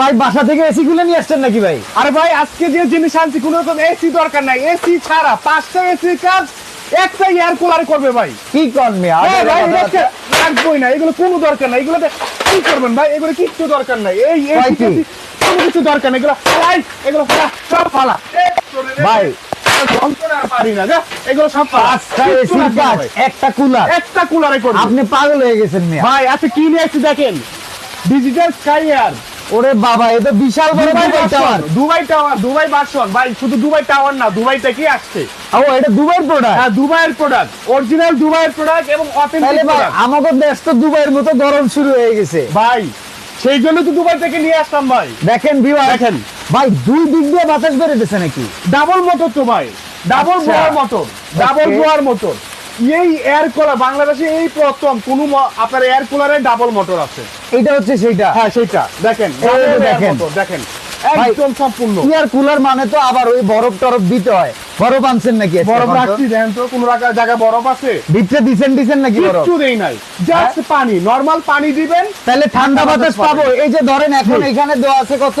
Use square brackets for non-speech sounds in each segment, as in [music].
ভাই বাসা থেকে এসি খুলে নিয়ে আসছেন নাকি ভাই? আরে ভাই আজকে যে জিনিস আনছি কোনো রকম এসি দরকার নাই। এসি ছাড়া পাঁচটা এসি কাজ একটা এয়ার কুলার করবে ভাই। কি করবে হ্যাঁ ভাই রাখবোই না এগুলো কোনো দরকার নাই এগুলোতে কি করবেন ভাই? এগুলো কিচ্ছু দরকার নাই। এই এসি কোনো কিছু দরকার নাই এগুলো ফালাই এগুলো ফালা সব ফালা। ভাই। আর পারি না এগুলো সব ফালা। পাঁচটা কিচ্ছু এসির রাখব না কাজ ভাই। একটা কুলার একটা কুলারে করবে। আপনি পাগল হয়ে গেছেন ভাই আচ্ছা কি নিয়ে দেখেন? ডিজিটাল স্কাই এয়ার ওরে বাবা এটা বিশাল বড় Dubai tower Dubai tower Dubai version ভাই শুধু দুবাই টাওয়ার না দুবাই থেকে আসছে? ও এটা দুবাইয়ের প্রোডাক্ট হ্যাঁ দুবাইয়ের প্রোডাক্ট অরিজিনাল দুবাইয়ের প্রোডাক্ট এবং অথেন্টিক প্রোডাক্ট আমাদের দেশ তো দুবাইয়ের মতো গরম শুরু হয়ে গেছে। ভাই সেই জন্য তো দুবাই থেকে নিয়ে আসলাম ভাই। দেখেন ভিউয়ার দেখেন। ভাই দুই দিক দিয়ে বাতাস বেরোতেছে নাকি? ডাবল মোটর তো ভাই double. Blower motor double. Blower motor এই এয়ার কুলার বাংলাদেশে এই প্রথম কোন আপনার এয়ার কুলারে ডাবল মোটর আছে। এটা হচ্ছে সেইটা? হ্যাঁ সেটা দেখেন দেখেন। দেখেন। একদম সম্পূর্ণ। ইয়ার কুলার মানে তো আবার ওই বরফ টরফ দিতে হয়। বরফ আনছেন নাকি বরফ রাখছি দেখেন তো কোন জায়গায় বরফ আছে? ভিতরে দিছেন দিছেন নাকি বরফ? কিচ্ছু দেই নাই। জাস্ট পানি নরমাল পানি দিবেন। তাহলে ঠান্ডা বাতাস পাবো। এই যে ধরেন এখন এখানে দেওয়া আছে কত?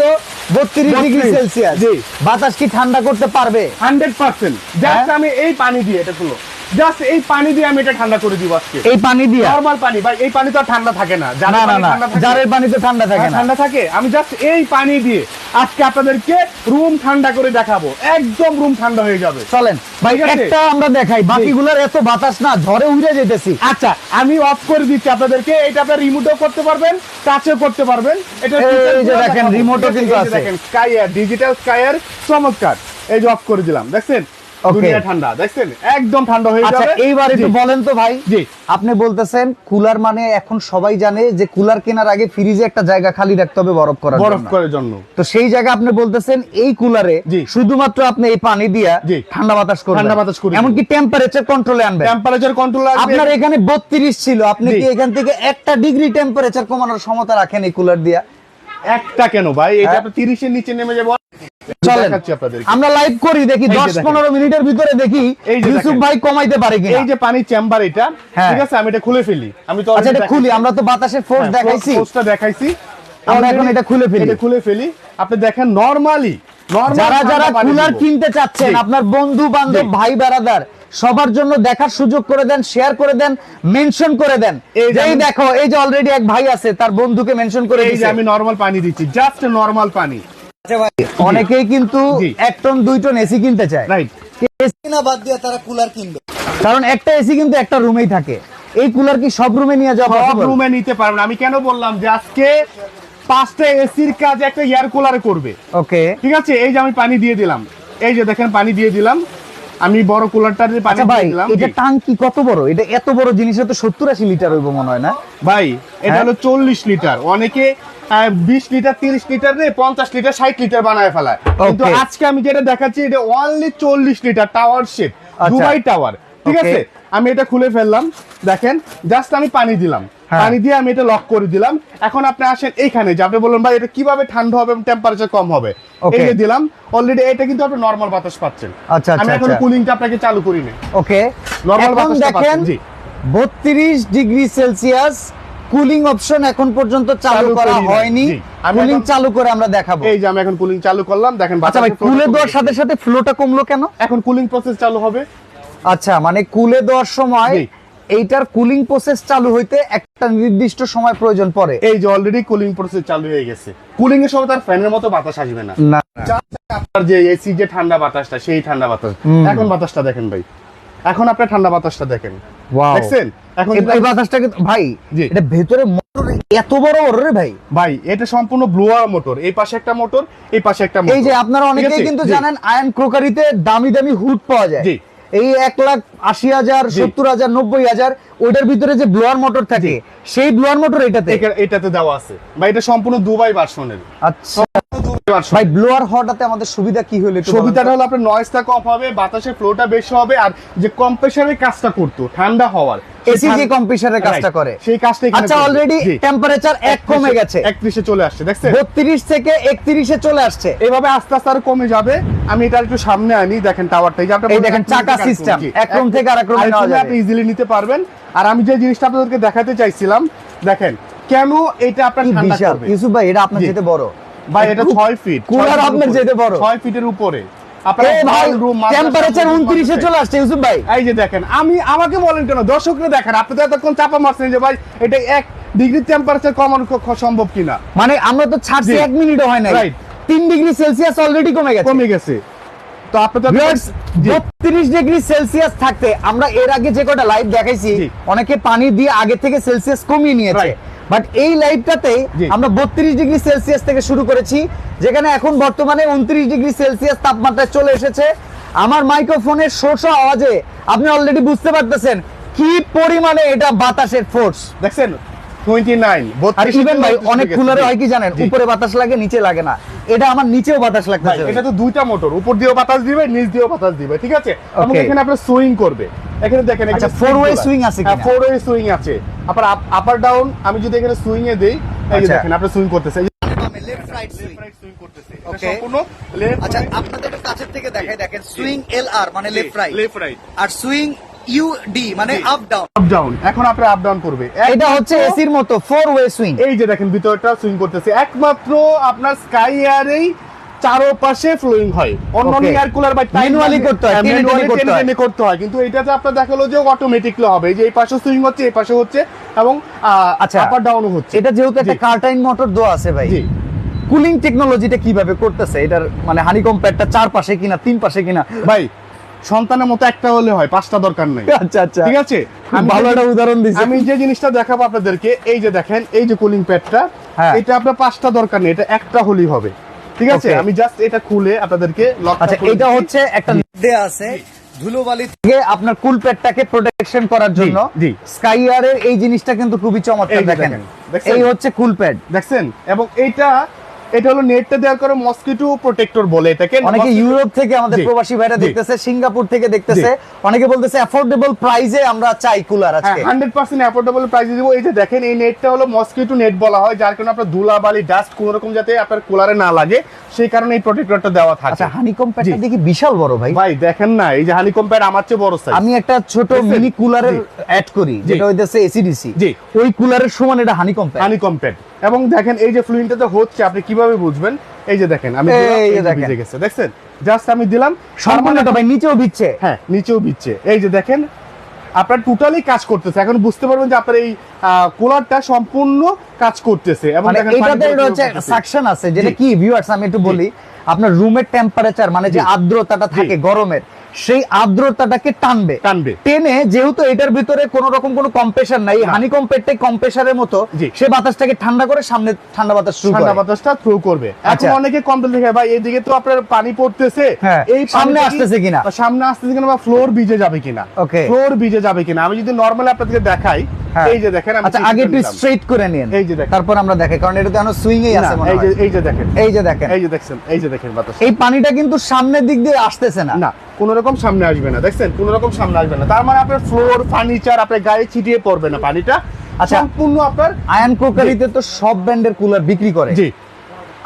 বত্রিশ ডিগ্রি সেলসিয়াস। বাতাস কি ঠান্ডা করতে পারবে? Hundred percent. জাস্ট হ্যাঁ? আমি এই পানি দিয়ে এটা খুলো জাস্ট এই পানি দিয়ে আমি এটা ঠান্ডা করে দিব আজকে। এই পানি দিয়া? নরমাল পানি ভাই এই পানি তো ঠান্ডা থাকে না। না না না। জারের পানি তো ঠান্ডা থাকে হ্যাঁ, না। ঠান্ডা থাকে। আমি জাস্ট এই পানি দিয়ে আজকে আপনাদেরকে রুম ঠান্ডা করে দেখাবো। একদম রুম ঠান্ডা হয়ে যাবে। চলেন। ভাই একটা আমরা দেখাই। বাকিগুলোর এত বাতাস না ঝড়ে উড়ে যেতেছি। আচ্ছা আমি অফ করে দিচ্ছি আপনাদেরকে। এটা আপনি রিমোটও করতে পারবেন টাচও করতে পারবেন। এটা এই যে দেখেন, remote-ও কিন্তু আছে। দেখেন sky air digital sky air চমৎকার। এই যে অফ করে দিলাম দেখছেন. দুনিয়া ঠান্ডা দেখছেন? একদম ঠান্ডা হয়ে আচ্ছা যাবে। এইবার একটু বলেন তো ভাই জি। আপনি বলতেছেন কুলার মানে এখন সবাই জানে যে কুলার কেনার আগে ফ্রিজে একটা জায়গা খালি রাখতে হবে বরফ করার বরফ করার জন্য। তো সেই জায়গা আপনি বলতেছেন এই কুলারে শুধুমাত্র আপনি এই পানি দিয়া। ঠান্ডা বাতাস করবেন। ঠান্ডা বাতাস করে এমনকি টেম্পারেচার কন্ট্রোলে আনবেন। টেম্পারেচার কন্ট্রোল আপনার এখানে বত্রিশ ছিল আপনি কি এখান থেকে একটা ডিগ্রি টেম্পারেচার কমানোর ক্ষমতা রাখেন এই কুলার দিয়া? একটা কেন ভাই? এটা হ্যাঁ? আপনি 30 এর নিচে নেমে যাব চলেন। আমরা লাইভ করি দেখি দশ পনেরো মিনিটের ভিতরে দেখি ইউসুফ ভাই কমাইতে পারে কিনা। এই যে পানি চেম্বার এটা হ্যাঁ। ঠিক আছে? আমি এটা খুলে ফেলি। আমি তো আচ্ছা এটা খুলি। আমরা তো বাতাসের ফোর্স হ্যাঁ, দেখাইছি। পোস্টটা দেখাইছি। আমরা এখন এটা খুলে ফেলি। এটা খুলে ফেলি। আপনি দেখেন নরমালি যারা যারা কুলার কিনতে চাচ্ছেন আপনার বন্ধু বান্ধব ভাই বেড়াদার সবার জন্য দেখার সুযোগ করে দেন শেয়ার করে দেন মেনশন করে দেন। এই দেখো এই যে অলরেডি এক ভাই আছে তার বন্ধুকে মেনশন করে দিয়েছে আমি নরমাল পানি দিচ্ছি জাস্ট নরমাল পানি। অনেকেই কিন্তু এক টন দুই টন এসি কিনতে চায়। রাইট এসি না বাদ দিয়ে তারা কুলার কিনবে। কারণ একটা এসি কিন্তু একটা রুমেই থাকে। এই কুলার কি সব রুমে নিয়ে যাওয়া সব? রুমে নিতে পারবেন আমি কেন বললাম যে আজকে পাঁচটা এসির কাজ একটা এয়ার কুলারে করবে। ওকে ঠিক আছে? এই যে আমি পানি দিয়ে দিলাম। এই যে দেখেন পানি দিয়ে দিলাম। আমি বড় কুলারটার পানি আচ্ছা ভাই দিয়ে দিলাম এটা। টাঙ্কি কত বড় এটা এত বড় জিনিসে তো সত্তর আশি লিটার হইব মনে হয় না ভাই এটা হ্যাঁ? হলো চল্লিশ লিটার অনেকে বিশ লিটার তিরিশ লিটার রে পঞ্চাশ লিটার ষাট লিটার বানায় ফেলায় কিন্তু আজকে আমি যেটা দেখাচ্ছি এটা অনলি চল্লিশ লিটার টাওয়ার শেপ আচ্ছা। দুবাই টাওয়ার ঠিক আছে আমি এটা খুলে ফেললাম দেখেন জাস্ট আমি পানি দিলাম। পানি দিয়ে আমি এটা লক করে দিলাম। এখন আপনি আসেন এইখানে যে আপনি বললেন ভাই এটা কীভাবে ঠান্ডা হবে এবং টেম্পারেচার কম হবে. এই যে দিলাম অলরেডি এটা কিন্তু আপনি নর্মাল বাতাস পাচ্ছেন। আচ্ছা, আমি আচ্ছা, এখন আচ্ছা। কুলিংটা আপনাকে চালু করি নি ওকে এখন বাতাসটা দেখেন জি। বত্রিশ ডিগ্রি সেলসিয়াস কুলিং অপশন এখন পর্যন্ত চালু করা হয়নি। আমি কুলিং চালু করে আমরা দেখাবো। এই যে আমি এখন কুলিং চালু করলাম দেখেন আচ্ছা ভাই কুলে দেওয়ার। সাথে সাথে ফ্লোটা কমলো কেন? এখন কুলিং প্রসেস চালু হবে। আচ্ছা মানে কুলে দেওয়ার সময়। এইটার কুলিং প্রসেস চালু হইতে একটা নির্দিষ্ট সময় প্রয়োজন পড়ে। এই যে অলরেডি কুলিং প্রসেস চালু হয়ে গেছে। কুলিং এর সময় তার ফ্যানের মতো বাতাস আসবে না। না। আপনার যে এসি যে ঠান্ডা বাতাসটা সেই ঠান্ডা বাতাস। এখন বাতাসটা দেখেন ভাই। এখন আপনার ঠান্ডা বাতাসটা দেখেন। দেখছেন? এখন এই- বাতাসটাকে ভাই এটা ভেতরে মোটর এত বড় বড় রে ভাই। ভাই এটা সম্পূর্ণ ব্লোয়ার মোটর এই পাশে একটা মোটর এই পাশে একটা মোটর এই যে আপনারা ঠিক অনেকেই কিন্তু জানেন আয়ন ক্রোকারিতে দামি দামি হুড পাওয়া যায়। এই এক লাখ আশি হাজার সত্তর হাজার নব্বই হাজার ওইটার ভিতরে যে ব্লোয়ার মোটর থাকে সেই ব্লোয়ার মোটর এটাতে? এটাতে দেওয়া আছে। ভাই এটা সম্পূর্ণ দুবাই ভার্সনের আচ্ছা। ভাই ব্লোয়ার হওয়াটাতে আমাদের সুবিধা কি হলো? সুবিধাটা হলো আপনার নয়েজটা কম হবে বাতাসের ফ্লোটা বেশি হবে আর যে কম্প্রেসারের কাজটা করতো ঠান্ডা হওয়ার এসি যে কম্প্রেসারের কাজটা করে। সেই কাজটা আচ্ছা অলরেডি টেম্পারেচার এক কমে গেছে। একত্রিশে চলে আসছে দেখছেন? বত্রিশ থেকে একত্রিশে চলে আসছে। এভাবে আস্তে আস্তে আরও কমে যাবে। আমি এটা একটু সামনে আনি দেখেন টাওয়ারটা এই যে আপনি দেখেন চাকা থেকে আরেক থেকে আরেক আরেক নেওয়া যাবে। আপনি ইজিলি নিতে পারবেন। আর আমি যে জিনিসটা আপনাদেরকে দেখাতে চাইছিলাম দেখেন কেন এটা আপনার ঠান্ডা করবে? ইউসুফ ভাই এটা আপনার। যেতে বড়। ভাই এটা 6 ফিট কুলার আপনার যেতে বড়। 6 ফিটের উপরে। টেম্পারেচার 29 এ চলে আসছে ইউসুফ ভাই। এই যে দেখেন আমি আমাকে বলেন কেন? দর্শকরা দেখেন আপনি তো এতক্ষণ চাপা মারছেন যে ভাই এটা এক ডিগ্রি টেম্পারেচার কমানো সম্ভব কিনা? মানে আমরা তো ছাড়ছি এক মিনিটও হয় না. 3 ডিগ্রি সেলসিয়াস অলরেডি কমে গেছে। কমে গেছে। তো আপনি তো ভিউয়ার্স জি। 32 ডিগ্রি সেলসিয়াস থাকতে আমরা এর আগে যে কটা লাইভ দেখাইছি অনেকে পানি দিয়ে আগে থেকে সেলসিয়াস কমিয়ে নিয়েছে। বাট এই লাইভটাতে। আমরা 32 ডিগ্রি সেলসিয়াস থেকে শুরু করেছি যেখানে এখন বর্তমানে 29 ডিগ্রি সেলসিয়াস তাপমাত্রায় চলে এসেছে। আমার মাইক্রোফোনের শোষ আওয়াজে আপনি অলরেডি বুঝতে পারতেছেন কি পরিমাণে এটা বাতাসের ফোর্স দেখছেন? 29 আর 32 ইভেন ভাই থেকে অনেক কুলারে হয় কি জানেন উপরে বাতাস লাগে নিচে লাগে না। এটা আমার নিচেও বাতাস লাগতেছে এটা তো দুইটা মোটর উপর দিয়েও বাতাস দিবে নিচ দিয়েও বাতাস দিবে ঠিক আছে? এবং এখানে আপনার সুইং করবে। এখানে দেখেন আচ্ছা, আছে কিনা? ফোর ওয়ে সুইং আছে আপনার আপার ডাউন আমি যদি এখানে সুইং এ দেই এই আচ্ছা। দেখেন আপনি সুইং করতেছে। এই লেফট রাইট সুইং সুইং করতেছে। এটা Okay. সম্পূর্ণ লেফট আচ্ছা আপনাদের কাছের থেকে দেখাই দেখেন সুইং এল আর মানে লেফট রাইট লেফট রাইট আর সুইং ইউ ডি মানে আপ ডাউন আপ ডাউন এখন আপনি আপ ডাউন করবে। এটা হচ্ছে এসির মতো ফোর ওয়ে সুইং এই যে দেখেন ভিতরটা সুইং করতেছে। একমাত্র আপনার স্কাই এয়ারেই চারোপাশে ফ্লোয়িং হয়। অন্য. এয়ার কুলার বা Manually করতে হয়, টেনে করতে হয়। করতে হয়। কিন্তু এটাতে আপনার দেখাল যে অটোমেটিকলি হবে। এই যে এই পাশে সুইং হচ্ছে এই পাশে হচ্ছে এবং আচ্ছা। আপার ডাউনও হচ্ছে। এটা যেহেতু একটা কার্টাইন মোটর দেওয়া আছে ভাই। জি। কুলিং টেকনোলজিটা কীভাবে করতেছে? এটার মানে হানিকম প্যাডটা চার পাশে কিনা তিন পাশে কিনা? ভাই সন্তানের মতো একটা হলে হয় পাঁচটা দরকার নেই। আচ্ছা আচ্ছা। ঠিক আছে? আমি ভালো একটা উদাহরণ দিছি। আমি যে জিনিসটা দেখাবো আপনাদেরকে এই যে দেখেন এই যে কুলিং প্যাডটা। এটা আপনার পাঁচটা দরকার নেই এটা একটা হলেই হবে। ঠিক আছে? আমি জাস্ট এটা খুলে আপনাদেরকে আচ্ছা এটা হচ্ছে একটা দেয়া আছে ধুলোবালি থেকে আপনার কুল প্যাডটাকে প্রোটেকশন করার জন্য জি। স্কাই এর এই জিনিসটা কিন্তু খুবই চমৎকার দেখেন, এই হচ্ছে কুল প্যাড দেখছেন? এবং এইটা এটা হলো নেটটা দেওয়ার করে মসকিটো প্রোটেক্টর বলে এটাকে। অনেকে ইউরোপ থেকে আমাদের প্রবাসী ভাইরা দেখতেছে সিঙ্গাপুর থেকে দেখতেছে অনেকে বলতেছে অ্যাফোর্ডেবল প্রাইসে আমরা চাই কুলার আজকে। হান্ড্রেড পার্সেন্ট অ্যাফোর্ডেবল প্রাইসে দিব। এই যে দেখেন এই নেটটা হলো মসকিটো নেট বলা হয় যার কারণে আপনার ধুলা বালি ডাস্ট কোন রকম যাতে আপনার কুলারে না লাগে সেই কারণে এই প্রোটেক্টরটা দেওয়া থাকে। আচ্ছা হানিকম প্যাডটা দেখি বিশাল বড় ভাই। ভাই দেখেন না এই যে হানি কম্পেয়ার আমার চেয়ে বড় সাইজ আমি একটা ছোট? মিনি কুলারের অ্যাড করি যেটা হইতেছে এসিডিসি জি। ওই কুলারের সমান এটা হানিকম প্যাড হানি কম্পেয়ার এবং দেখেন এই যে ফ্লুইনটাতে হচ্ছে আপনি কীভাবে বুঝবেন এই যে দেখেন আমি। ভিজে গেছে দেখছেন জাস্ট আমি দিলাম সম্পূর্ণটা ভাই নিচেও দিচ্ছে হ্যাঁ নিচেও বিচ্ছে এই যে দেখেন আপনার টোটালি কাজ করতেছে এখন বুঝতে পারবেন যে আপনার এই কুলারটা সম্পূর্ণ কাজ করতেছে এবং মানে দেখেন এটাতে হচ্ছে সাকশন আছে যেটা। কি ভিউয়ার্স আমি একটু বলি আপনার রুমের টেম্পারেচার মানে যে। আর্দ্রতাটা থাকে। গরমের সেই আর্দ্রতাটাকে টানবে। টানবে। টেনে যেহেতু এটার ভিতরে কোন রকম কোনো কম্প্রেসার নাই হানি কম্পেটটাই কম্প্রেসারের মতো সে বাতাসটাকে ঠান্ডা করে সামনে ঠান্ডা বাতাস ঠান্ডা বাতাসটা থ্রো করবে। এখন আচ্ছা। অনেকে কমপ্লেন দেখে ভাই এইদিকে তো আপনার পানি পড়তেছে। হ্যাঁ, এই সামনে আসতেছে কিনা? সামনে আসতেছে কিনা বা ফ্লোর ভিজে যাবে কিনা? Okay. ফ্লোর ভিজে যাবে কিনা? আমি যদি নরমাল আপনাদেরকে দেখাই হ্যাঁ। এই যে দেখেন আচ্ছা আগে একটু। স্ট্রেট করে নিন এই যে দেখেন। তারপর আমরা দেখাই কারণ এটা তো এখনও সুইং এই আছে মনে এই যে এই যে দেখেন। এই যে দেখেন। এই যে দেখছেন এই যে দেখেন বাতাস এই পানিটা কিন্তু সামনের দিক দিয়ে আসতেছে না। না কোন রকম সামনে আসবে না দেখছেন? কোন রকম সামনে আসবে না। তার মানে আপনার ফ্লোর ফার্নিচার আপনার গায়ে ছিটিয়ে পড়বে না পানিটা। আচ্ছা। সম্পূর্ণ আপনার আয়ন ক্রোকারিতে তো সব ব্র্যান্ডের কুলার বিক্রি করে। জি।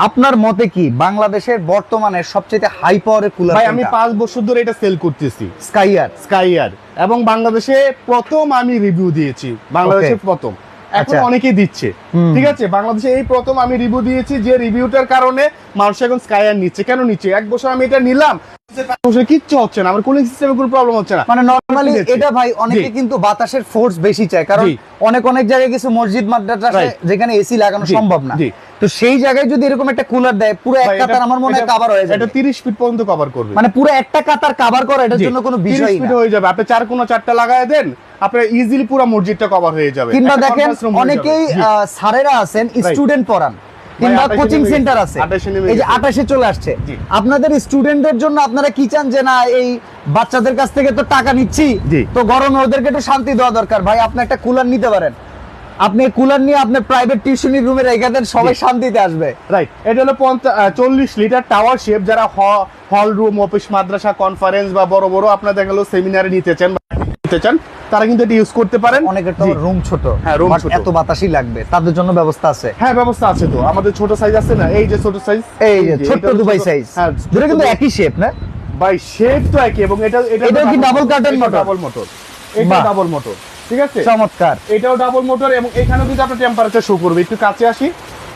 আপনার মতে কি বাংলাদেশের বর্তমানে সবচেয়ে হাই পাওয়ারের কুলার ভাই আমি পাঁচ বছর ধরে এটা সেল করতেছি। স্কাইয়ার স্কাইয়ার এবং বাংলাদেশে প্রথম আমি রিভিউ দিয়েছি। বাংলাদেশে প্রথম। এখন আচ্ছা। অনেকেই দিচ্ছে। ঠিক আছে? বাংলাদেশে এই প্রথম আমি রিভিউ দিয়েছি যে রিভিউটার কারণে মানুষ এখন স্কাইয়ার নিচ্ছে। কেন নিচ্ছে? এক বছর আমি এটা নিলাম। কিচ্ছু হচ্ছে না আমার কুলিং সিস্টেমে কোনো প্রবলেম হচ্ছে না। মানে নরমালি এটা ভাই অনেকে কিন্তু বাতাসের ফোর্স বেশি চায় কারণ অনেক অনেক জায়গায় কিছু মসজিদ মাদ্রাসা যেখানে এসি লাগানো সম্ভব না। তো সেই জায়গায় যদি এরকম একটা কুলার দেয় পুরো এক কাতার আমার মনে হয় এটা- কভার হয়ে যাবে। এটা 30 ফিট পর্যন্ত কভার করবে। মানে পুরো একটা কাতার কভার করা এটার জন্য কোনো বিষয় ফিট হয়ে যাবে। আপনি চার কোনো চারটা লাগায় দেন আপনার ইজিলি পুরো মসজিদটা কভার হয়ে যাবে। কিংবা দেখেন অনেকেই স্যারেরা আছেন স্টুডেন্ট পড়ান। কিংবা 28 কোচিং সেন্টার আছে। এই যে। আটাশে চলে আসছে। আপনাদের স্টুডেন্টদের জন্য আপনারা কি চান যে না এই বাচ্চাদের কাছ থেকে তো টাকা নিচ্ছি তো গরমে ওদেরকে একটু শান্তি দেওয়া দরকার। ভাই আপনি একটা কুলার নিতে পারেন। আপনি কুলার নিয়ে আপনার প্রাইভেট টিউশনি রুমে রেখে দেন সবাই শান্তিতে আসবে। রাইট এটা হলো চল্লিশ লিটার টাওয়ার শেপ যারা হল রুম অফিস মাদ্রাসা কনফারেন্স বা বড় বড় আপনার দেখা গেলো সেমিনারে নিতে চান। নিতে চান তারা কিন্তু এটা ইউজ করতে পারেন। অনেকের তো রুম ছোট হ্যাঁ, but ছোট। এত বাতাসই লাগবে তাদের জন্য ব্যবস্থা আছে। হ্যাঁ ব্যবস্থা আছে তো। আমাদের ছোট সাইজ আছে না এই যে ছোট সাইজ এই যে ছোট্ট দুবাই সাইজ হ্যাঁ দুটো কিন্তু একই শেপ না? ভাই শেপ তো একই এবং এটা এটা এটাও কি double curtain motor? Double motor এটা ডাবল মোটর ঠিক আছে? চমৎকার। এটাও ডাবল মোটর এবং এখানেও কিন্তু আপনার টেম্পারেচার শো করবে। একটু কাছে আসি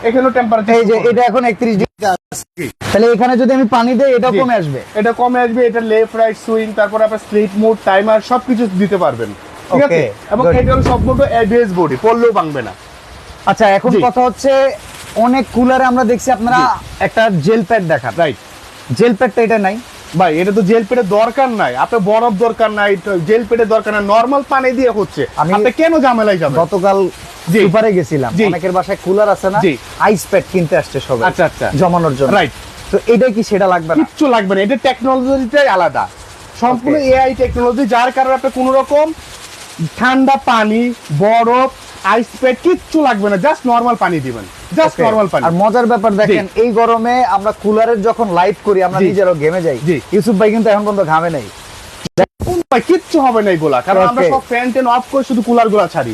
এখানেও টেম্পারেচার এই যে এটা এখন একত্রিশ তাহলে এখানে যদি আমি পানি দেই এটা। কমে আসবে। এটা কমে আসবে এটা লেফট রাইট সুইং তারপর আপনার স্লিপ মোড টাইমার সবকিছু দিতে পারবেন। ঠিক আছে? এবং এটা হলো সম্পূর্ণ এবিএস বডি পড়লেও ভাঙবে না। আচ্ছা এখন কথা হচ্ছে অনেক কুলারে আমরা দেখছি আপনারা একটা জেল প্যাড দেখান। রাইট জেল প্যাডটা এটা নাই। ভাই এটা তো জেল পেটের দরকার নাই। আপনার বরফ দরকার নাই জেল পেটের দরকার নাই নর্মাল পানি দিয়ে হচ্ছে। আমি- আপনি কেন ঝামেলায় যাবেন? গতকাল সুপারে গেছিলাম। অনেকের বাসায় কুলার আছে না? আইস প্যাড কিনতে আসছে সবাই। আচ্ছা, আচ্ছা। জমানোর জন্য। রাইট তো এটাই কি সেটা লাগবে না? কিচ্ছু লাগবে না। এটা টেকনোলজিটাই আলাদা। সম্পূর্ণ. এআই টেকনোলজি যার কারণে আপনার কোনো রকম ঠান্ডা পানি বরফ আইস প্যাড কিচ্ছু লাগবে না জাস্ট নর্মাল পানি দিবেন জাস্ট. নর্মাল পানি আর মজার ব্যাপার দেখেন এই গরমে আমরা কুলারের যখন লাইট করি আমরা। নিজেরও ঘেমে যাই। ইউসুফ ভাই কিন্তু এখন পর্যন্ত ঘামে নাই কিচ্ছু হবে না এগুলা কারণ আমরা সব ফ্যান ট্যান অফ করে শুধু কুলারগুলা ছাড়ি.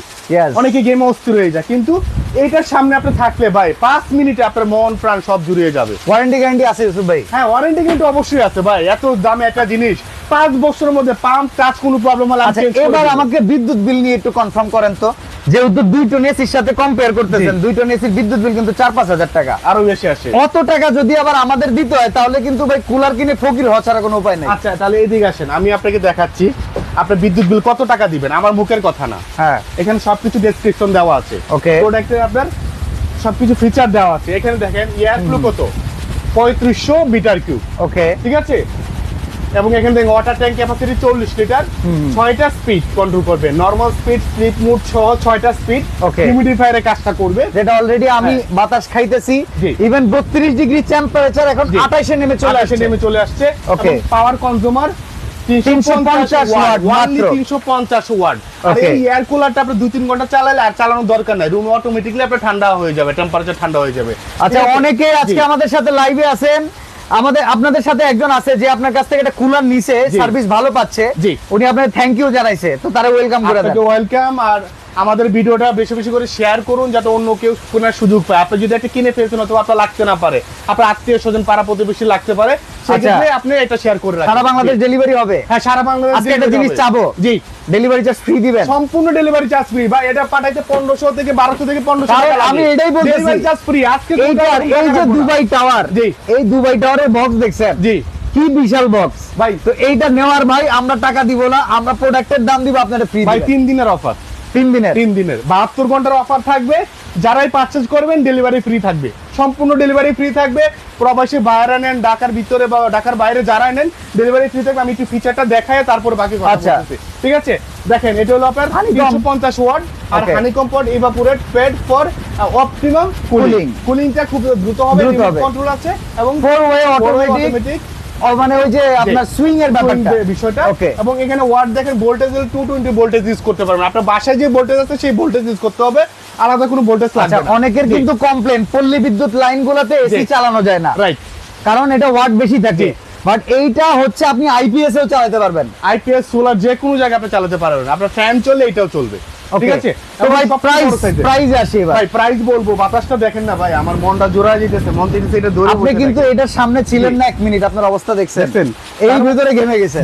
অনেকে গেমে অস্থির হয়ে যায় কিন্তু এইটার সামনে আপনি থাকলে ভাই পাঁচ মিনিটে আপনার মন প্রাণ সব জুড়িয়ে যাবে। ওয়ারেন্টি গ্যারান্টি আছে ইউসুফ ভাই? হ্যাঁ ওয়ারেন্টি কিন্তু অবশ্যই আছে ভাই। এত দামে একটা জিনিস। পাঁচ বছরের মধ্যে পাম্প টাচ কোনো প্রবলেম হলে আমি আচ্ছা এবার আমাকে বিদ্যুৎ বিল নিয়ে একটু কনফার্ম করেন তো। যেহেতু দুই টন এসির সাথে কম্পেয়ার করতেছেন দুই টন এসির বিদ্যুৎ বিল কিন্তু চার পাঁচ হাজার টাকা। আরও বেশি আসে। অত টাকা যদি আবার আমাদের দিতে হয় তাহলে কিন্তু ভাই কুলার কিনে ফকির হওয়া ছাড়া কোনো উপায় নেই। আচ্ছা তাহলে এদিকে আসেন। আমি আপনাকে দেখাচ্ছি। আপনার বিদ্যুৎ বিল কত টাকা দিবেন? আমার মুখের কথা না। হ্যাঁ। এখানে সবকিছু ডেসক্রিপশন দেওয়া আছে। Okay. প্রোডাক্টের আপনার সবকিছু ফিচার দেওয়া আছে। এখানে দেখেন এয়ার ফ্লো কত? পঁয়ত্রিশশো মিটার কিউব। ওকে ঠিক আছে? এবং এখানে দেখেন ওয়াটার ট্যাঙ্ক ক্যাপাসিটি চল্লিশ লিটার। ছয়টা স্পিড কন্ট্রোল করবে। নর্মাল স্পিড স্লিপ মুড সহ ছয়টা স্পিড Okay. হিউমিডিফায়ারের কাজটা করবে। যেটা অলরেডি আমি হ্যাঁ। বাতাস খাইতেছি। ইভেন বত্রিশ ডিগ্রি টেম্পারেচার এখন জি। আঠাইশে নেমে চলে আসছে। নেমে চলে আসছে। Okay. পাওয়ার কনজিউমার 350 ওয়াট মাত্র। তিনশো পঞ্চাশ ওয়াট আর এই এয়ার কুলারটা আপনি দুই তিন ঘণ্টা চালালে আর চালানোর দরকার নাই। রুম অটোমেটিকলি আপনার ঠান্ডা হয়ে যাবে টেম্পারেচার ঠান্ডা হয়ে যাবে। আচ্ছা অনেকে আজকে আমাদের সাথে লাইভে আছেন। আমাদের আপনাদের সাথে একজন আছে যে আপনার কাছ থেকে একটা কুলার নিছে সার্ভিস ভালো পাচ্ছে। উনি আপনার থ্যাংক ইউ জানাইছে। তো তারা ওয়েলকাম করে দেন। ওয়েলকাম আর আমাদের ভিডিওটা বেশি বেশি করে শেয়ার করুন যাতে অন্য কেউ কেনার সুযোগ পায়। আপনি যদি একটা কিনে ফেলছেন অথবা আপনার লাগতে না পারে আপনার আত্মীয় স্বজন পাড়া প্রতিবেশী লাগতে পারে সেক্ষেত্রে আপনি এটা শেয়ার করে রাখেন। সারা বাংলাদেশ ডেলিভারি হবে? হ্যাঁ সারা বাংলাদেশ আজকে একটা জিনিস চাবো? জি। ডেলিভারি চার্জ ফ্রি দিবেন? সম্পূর্ণ ডেলিভারি চার্জ ফ্রি ভাই এটা পাঠাইতে পনেরোশো থেকে বারোশো থেকে পনেরোশো কারণ টাকা লাগে। আমি এটাই বলতেছি। ডেলিভারি চার্জ ফ্রি আজকে এই যে দুবাই টাওয়ার জি। এই দুবাই টাওয়ারের বক্স দেখছেন? জি। কি বিশাল বক্স ভাই। তো এইটা নেওয়ার ভাই আমরা টাকা দিব না আমরা প্রোডাক্টের দাম দিব আপনারা ফ্রি ভাই তিন দিনের অফার তিন দিনের। তিন দিনের। বাহাত্তর ঘণ্টার অফার থাকবে। যারাই পারচেজ করবেন ডেলিভারি ফ্রি থাকবে। সম্পূর্ণ ডেলিভারি ফ্রি থাকবে। প্রবাসী বাইরে নেন ঢাকার ভিতরে বা ঢাকার বাইরে যারা নেন ডেলিভারি ফ্রি থাকবে। আমি একটু ফিচারটা দেখায় তারপর বাকি কথা আচ্ছা। ঠিক আছে? দেখেন এটা হলো আপনার। তিনশো পঞ্চাশ ওয়াট আর Okay. Honey comfort evaporate pad for optimum cooling. কুলিংটা খুব দ্রুত হবে কন্ট্রোল আছে এবং ফোর ওয়ে অটোমেটিক মানে ওই যে আপনার সুইং এর ব্যাপারটা। বিষয়টা ওকে এবং এখানে ওয়াট দেখেন voltage two twenty voltage use করতে পারবেন। আপনার বাসায় যে ভোল্টেজ আছে সেই ভোল্টেজ ইউজ করতে হবে। আলাদা কোনো ভোল্টেজ আচ্ছা লাগবে না। অনেকের কিন্তু কমপ্লেন পল্লী বিদ্যুৎ লাইনগুলোতে এসি। চালানো যায় না। রাইট কারণ এটা ওয়াট বেশি থাকে। বাট এইটা হচ্ছে আপনি আইপিএস এও চালাতে পারবেন। আইপিএস সোলার যে কোনো জায়গায় আপনি চালাতে পারবেন। আপনার ফ্যান চললে এটাও চলবে। ঠিক আছে? তো ভাই প্রাইস প্রাইস আসি ভাই প্রাইস বলব বাতাসটা দেখেন না ভাই আমার মনটা জোড়া যেতেছে মন থেকে এটা ধরে আপনি কিন্তু এটার সামনে ছিলেন না এক মিনিট আপনার অবস্থা দেখছেন? এই ভিতরে ঘেমে গেছে।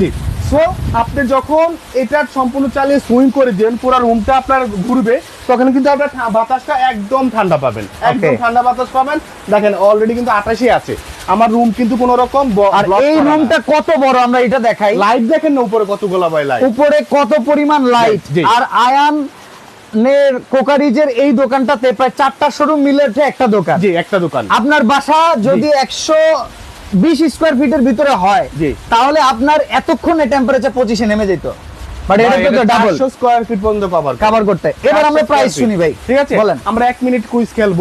সো আপনি যখন এটা সম্পূর্ণ চালিয়ে সুইং করে দেন পুরো রুমটা আপনার ঘুরবে তখন কিন্তু আপনার বাতাসটা একদম ঠান্ডা পাবেন। একদম ঠান্ডা বাতাস পাবেন। দেখেন অলরেডি কিন্তু আটাশে আছে। আমার রুম কিন্তু কোনো রকম আর এই রুমটা কত বড় আমরা এটা দেখাই? লাইট দেখেন না উপরে কতগুলো ভাই লাইট উপরে কত পরিমাণ লাইট। আর আয়ান নের কোকারিজের এই দোকানটাতে প্রায় চারটা শোরুম মিলে একটা দোকান। জি একটা দোকান। আপনার বাসা যদি একশো বিশ স্কোয়ার ফিটের ভিতরে হয় তাহলে আপনার এতক্ষণে টেম্পারেচার পঁচিশে নেমে যেত। বাট এটা তো ডাবল স্কোয়ার ফিট পর্যন্ত কভার কভার করতে। এবার আমরা প্রাইস শুনি ভাই। ঠিক আছে? বলেন। আমরা এক মিনিট কুইজ খেলব।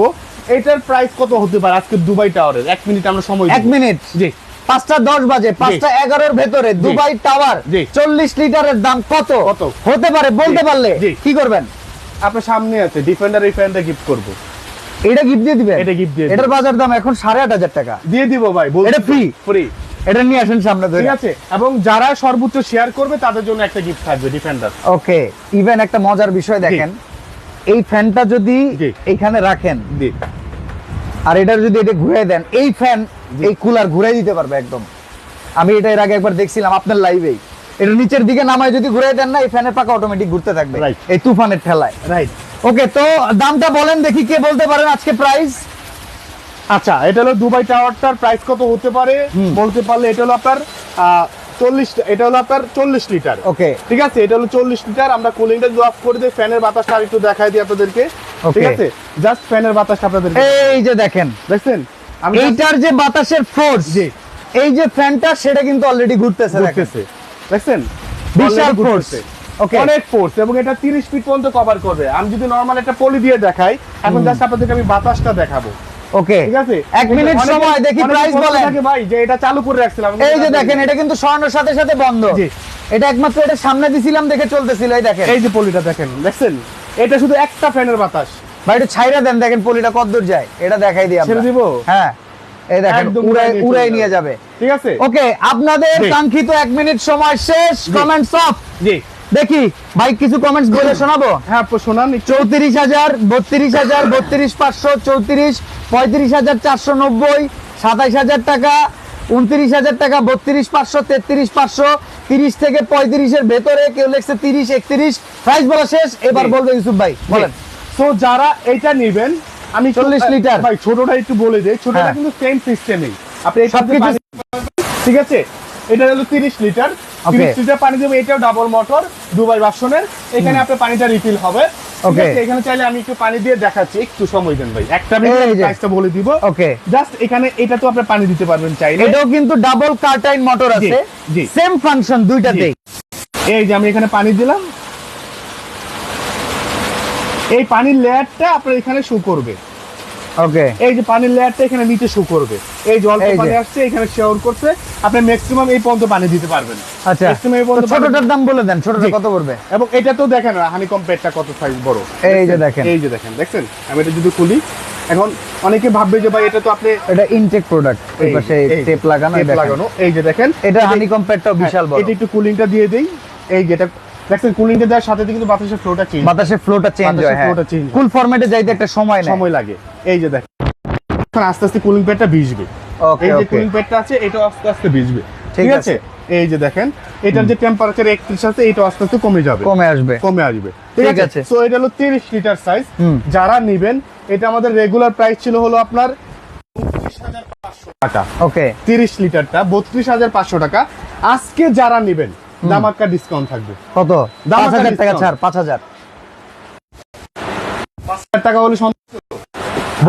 এটার প্রাইস কত হতে পারে? আজকে দুবাই টাওয়ারের এক মিনিট আমরা সময় এক মিনিট জি। পাঁচটা দশ বাজে পাঁচটা এগারোর ভেতরে দুবাই টাওয়ার চল্লিশ লিটারের দাম কত? কত? হতে পারে বলতে পারলে কি করবেন? আপনার সামনে আছে ডিফেন্ডার ফ্যানটা গিফট করব। এটা গিফট দিয়ে দিবেন? এটা gift দিয়ে এটার বাজার দাম এখন সাড়ে আট হাজার টাকা। দিয়ে দিব ভাই এটা free? ফ্রি এটা নিয়ে আসেন সামনে ঠিক আছে এবং যারা সর্বোচ্চ শেয়ার করবে তাদের জন্য একটা গিফট থাকবে ডিফেন্ডার ওকে ইভেন একটা মজার বিষয় দেখেন। এই ফ্যানটা যদি জি। এইখানে রাখেন আর এটার যদি এটা ঘুরে দেন এই ফ্যান এই কুলার ঘুরে দিতে পারবে একদম। আমি এটা এর আগে একবার দেখছিলাম আপনার লাইভেই এটা নিচের দিকে নামায় যদি ঘুরে দেন না এই ফ্যানের পাকা অটোমেটিক ঘুরতে থাকবে. এই তুফানের ঠেলায়। রাইট ওকে তো দামটা বলেন দেখি কে বলতে পারেন আজকে প্রাইস আচ্ছা এটা হলো দুবাই টাওয়ারটার প্রাইস কত হতে পারে? বলতে পারলে এটা হলো আপনার চল্লিশ এটা হলো আপনার চল্লিশ লিটার। ওকে। ঠিক আছে এটা হলো চল্লিশ লিটার। আমরা কুলিংটা যদি অফ করে দিই ফ্যানের বাতাসটা একটু দেখাই দিই আপনাদেরকে। ঠিক আছে? জাস্ট ফ্যানের বাতাসটা আপনাদেরকে এই যে দেখেন। দেখছেন? এইটার যে বাতাসের ফোর্স জি। এই যে ফ্যানটা সেটা কিন্তু অলরেডি ঘুরতেছে দেখেন। ঘুরতেছে। দেখছেন? বিশাল ফোর্স অনেক ফোর্স এবং এটা 30 ফিট পর্যন্ত কভার করবে। আমি যদি নরমাল একটা পলি দিয়ে দেখাই এখন জাস্ট আপনাদেরকে আমি বাতাসটা দেখাবো। ওকে ঠিক আছে? এক মিনিট সময় দেখি প্রাইস বলেন। ভাই যে এটা চালু করে রাখছিলাম। এই যে দেখেন এটা কিন্তু সরানোর সাথে সাথে বন্ধ। জি। এটা একমাত্র এটা সামনে দিছিলাম দেখে চলতেছিল এই দেখেন। এই যে পলিটা দেখেন দেখছেন? এটা শুধু একটা ফ্যানের বাতাস। ভাই ছাইরা দেন দেখেন পলিটা যায়। এটা দেখাই দিই আমরা। ছেড়ে দিব? হ্যাঁ। এই দেখেন উড়াই উড়াই নিয়ে যাবে। ঠিক আছে? ওকে আপনাদের কাঙ্ক্ষিত এক মিনিট সময় শেষ। কমেন্টস অফ জি। দেখি ভাই কিছু কমেন্টস বলে [coughs] শোনাবো? হ্যাঁ শোনান চৌত্রিশ হাজার বত্রিশ হাজার বত্রিশ পাঁচশো চৌত্রিশ পঁয়ত্রিশ হাজার চারশো নব্বই সাতাইশ হাজার টাকা উনত্রিশ হাজার টাকা বত্রিশ পাঁচশো তেত্রিশ পাঁচশো তিরিশ থেকে পঁয়ত্রিশের ভেতরে কেউ লেখছে তিরিশ একত্রিশ। প্রাইস বলা শেষ এবার। বলবে ইউসুফ ভাই বলেন। তো যারা এটা নেবেন আমি 40 লিটার। ভাই ছোটটা একটু বলে দেই ছোটটা হ্যাঁ। কিন্তু সেম সিস্টেমই আপনি সবকিছু- ঠিক আছে? এটা হলো 30 লিটার। Okay. 30 লিটার পানি দেবো এটাও ডাবল মোটর দুবাই বাসনের এখানে আপনার পানিটা রিফিল হবে। এখানে চাইলে আমি একটু পানি দিয়ে দেখাচ্ছি একটু সময় দেন ভাই। একটা এই মিনিট যে। প্রাইসটা বলে দিব। ওকে জাস্ট এখানে এটা তো আপনি পানি দিতে পারবেন চাইলে। এটাও কিন্তু ডাবল কার্টাইন মোটর আছে। সেম ফাংশন দুইটাতেই। এই যে আমি এখানে পানি দিলাম। এই পানির লেয়ারটা আপনার এখানে শো করবে। ওকে এই যে পানির লেয়ারটা এখানে নিচে শো করবে। এই যে। পানি আসছে এখানে শেয়ার করছে। আপনি ম্যাক্সিমাম এই পর্যন্ত পানি দিতে পারবেন। আচ্ছা। Maximum এই পর্যন্ত ছোটটার দাম বলে দেন ছোটটা কত পড়বে? এবং এটা তো দেখেন হানিকম পেটটা কত সাইজ বড়। এই যে দেখেন। এই যে দেখেন দেখছেন? আমি এটা যদি খুলি এখন অনেকে ভাববে যে ভাই এটা তো আপনি এটা ইনটেক প্রোডাক্ট এই পাশে টেপ লাগানো এই লাগানো। এই যে দেখেন এটা হানি বিশাল হ্যাঁ, বড়। এটা একটু কুলিংটা দিয়ে দেই। এই যেটা দেখছেন কুলিংটা দেওয়ার সাথে কিন্তু বাতাসের ফ্লোটা চেঞ্জ বাতাসের ফ্লোটা চেঞ্জ হয় হ্যাঁ। কুল ফরম্যাটে যাইতে একটা সময় নেয়। সময় লাগে। এই যে দেখেন আস্তে আস্তে কুলিং প্যাডটা ভিজবে। এই যে কুলিং প্যাডটা আছে এটা আস্তে আস্তে ভিজবে। ঠিক আছে। এই যে দেখেন এটার যে টেম্পারেচার 31 আছে এটা আস্তে আস্তে কমে যাবে। কমে আসবে। কমে আসবে। ঠিক আছে। সো এটা হলো 30 লিটার সাইজ যারা নেবেন এটা আমাদের রেগুলার প্রাইস ছিল হলো আপনার 39500 টাকা। ওকে 30 লিটারটা 32500 টাকা। আজকে যারা নেবেন দামাক্কা ডিসকাউন্ট থাকবে। কত? পাঁচ হাজার টাকা ছাড় পাঁচ হাজার। 5000 টাকা হলে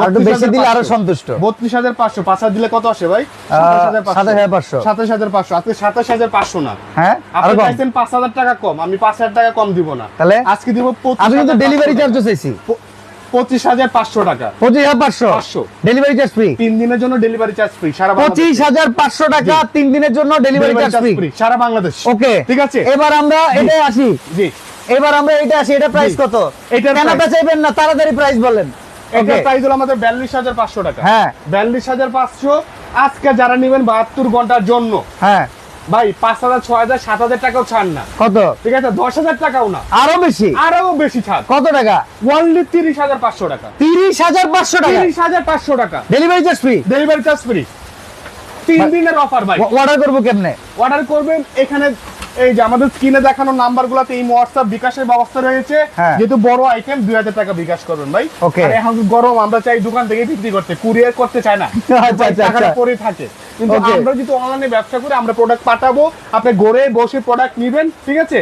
আর বেশি দিলে আরও সন্তুষ্ট। বত্রিশ হাজার পাঁচশো। পাঁচ হাজার দিলে কত আসে ভাই? সাতাশ হাজার পাঁচশো। সাতাশ হাজার পাঁচশো। আজকে সাতাশ হাজার পাঁচশো না। হ্যাঁ? আপনি চাইছেন পাঁচ হাজার টাকা কম। আমি পাঁচ হাজার টাকা কম দিব না। তাহলে? আজকে দিব আমি কিন্তু ডেলিভারি চার্জও চাইছি। পঁচিশ হাজার পাঁচশো টাকা। পঁচিশ হাজার পাঁচশো। পাঁচশো। ডেলিভারি চার্জ ফ্রি তিন দিনের জন্য ডেলিভারি চার্জ ফ্রি সারা পঁচিশ হাজার পাঁচশো টাকা তিন দিনের জন্য ডেলিভারি চার্জ ফ্রি ফ্রি সারা বাংলাদেশ। ওকে ঠিক আছে? এবার আমরা এটাই আসি। জি। এবার আমরা এটা আসি এটা প্রাইস কত? কেন চাইবেন না? তাড়াতাড়ি প্রাইস বলেন। এটা প্রাইস হলো আমাদের বিয়াল্লিশ হাজার পাঁচশো টাকা। হ্যাঁ। বিয়াল্লিশ হাজার পাঁচশো আজকে যারা নেবেন বাহাত্তর ঘণ্টার জন্য। হ্যাঁ। ভাই পাঁচ হাজার ছয় হাজার সাত হাজার টাকাও ছাড় না। কত? ঠিক আছে দশ হাজার টাকাও না। আরও বেশি? আরও বেশি ছাড়। কত টাকা? ওনলি তিরিশ হাজার পাঁচশো টাকা। তিরিশ হাজার পাঁচশো টাকা? তিরিশ হাজার পাঁচশো টাকা। Delivery charge free delivery charge free তিন দিনের অফার ভাই। অর্ডার করব কেমনে? অর্ডার করবেন এখানে এই যে আমাদের স্ক্রিনে দেখানো নাম্বার গুলাতে এই হোয়াটসঅ্যাপ বিকাশের ব্যবস্থা রয়েছে। হ্যাঁ। যেহেতু বড় আইটেম দুই হাজার টাকা বিকাশ করবেন ভাই. এখন গরম আমরা চাই দোকান থেকে বিক্রি করতে। কুরিয়ার করতে চাই না। [laughs] আচ্ছা, আচ্ছা, টাকাটা আচ্ছা। পরে থাকে। কিন্তু আমরা যদি অনলাইনে ব্যবসা করে আমরা প্রোডাক্ট পাঠাবো আপনি ঘরে বসে প্রোডাক্ট নেবেন ঠিক আছে?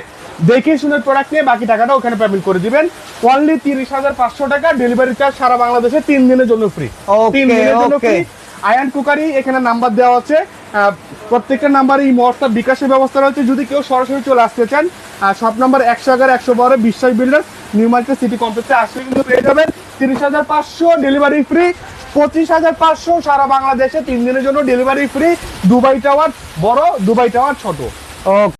দেখে শুনে প্রোডাক্ট নিয়ে বাকি টাকাটা ওখানে পেমেন্ট করে দিবেন। অনলি তিরিশ হাজার পাঁচশো টাকা ডেলিভারি চার্জ সারা বাংলাদেশে তিন দিনের জন্য ফ্রি তিন দিনের জন্য ফ্রি আয়ান কুকারি এখানে নাম্বার দেওয়া আছে। প্রত্যেকটা নাম্বারে এই হোয়াটসঅ্যাপ বিকাশের ব্যবস্থা রয়েছে। যদি কেউ সরাসরি চলে আসতে চান সব নাম্বার একশো এগারো একশো বারো বিশ্বাস বিল্ডার নিউ মার্কেট সিটি কমপ্লেক্সে আসলে কিন্তু পেয়ে যাবেন। তিরিশ হাজার পাঁচশো ডেলিভারি ফ্রি পঁচিশ হাজার পাঁচশো সারা বাংলাদেশে তিন দিনের জন্য ডেলিভারি ফ্রি দুবাই টাওয়ার বড় দুবাই টাওয়ার ছোট।